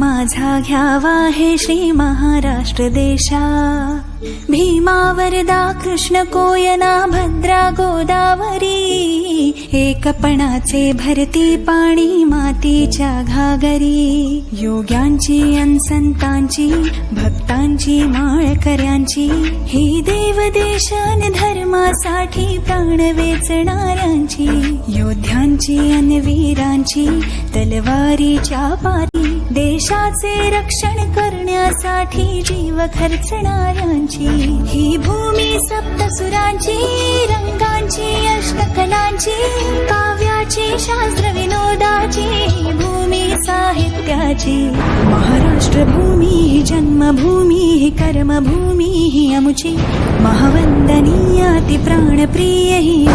माझा घ्यावा हे श्री महाराष्ट्र देशा. भीमावरदा कृष्ण कोयना भद्रा गोदावरी. एकपणाचे भरती पाणी मातीच्या घागरी. योग्यांची अन संतांची भक्तांची माळकऱ्यांची. ही देवदेशन धर्मासाठी प्राण वेचणाऱ्यांची. योद्ध्यांची अन वीरांची तलवारीच्या पारी देशाचे रक्षण करण्यासाठी जीव खर्चणाऱ्यांची ही भूमी सप्तसुरांची रंगांची अष्टकलांची काव्याची शास्त्र विनोदाची ही भूमी साहित्याची. महाराष्ट्र भूमी ही जन्मभूमी ही कर्मभूमी ही अमुची महावंदनीय ती प्राणप्रिय ही